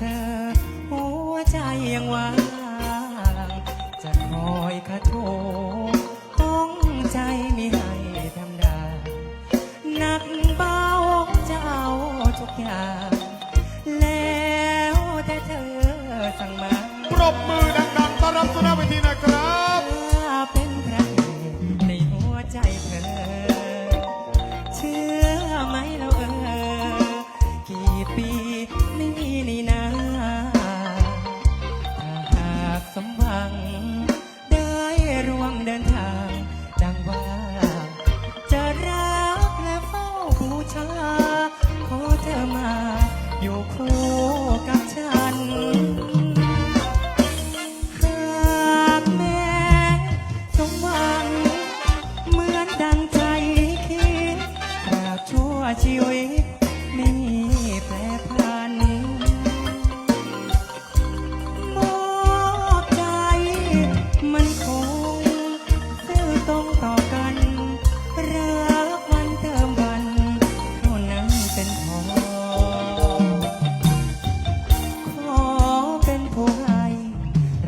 เธอ หัวใจยังว่าง จะคอยคาโต้องใจไม่ให้ทำได้หนักเบาจะเอาทุกอย่าง แล้วแต่เธอสั่งมา ปรบมือดังๆต้อนรับสุนาเวทีนะครับ วิตมีแปรผันอบใจมันคงซื่องต่อกัน รักวันเติมวันเท่านั้นเป็นพอ ขอเป็นผู้ให้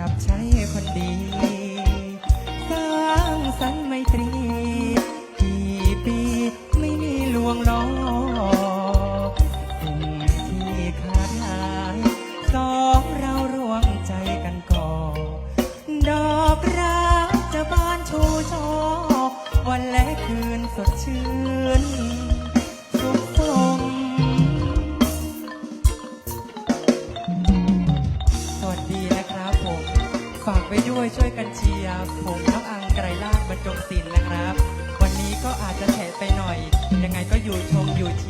รับใช้คนดี สร้างสรรค์ไมตรี กี่ปีไม่มีลวงล้อ ฝากไปด้วยช่วยกันเชียร์ผมน้องอังไกรลาดบรรจงศิลป์นะครับ วันนี้ก็อาจจะแฉไปหน่อย ยังไงก็อยู่ชมอยู่ชื่อ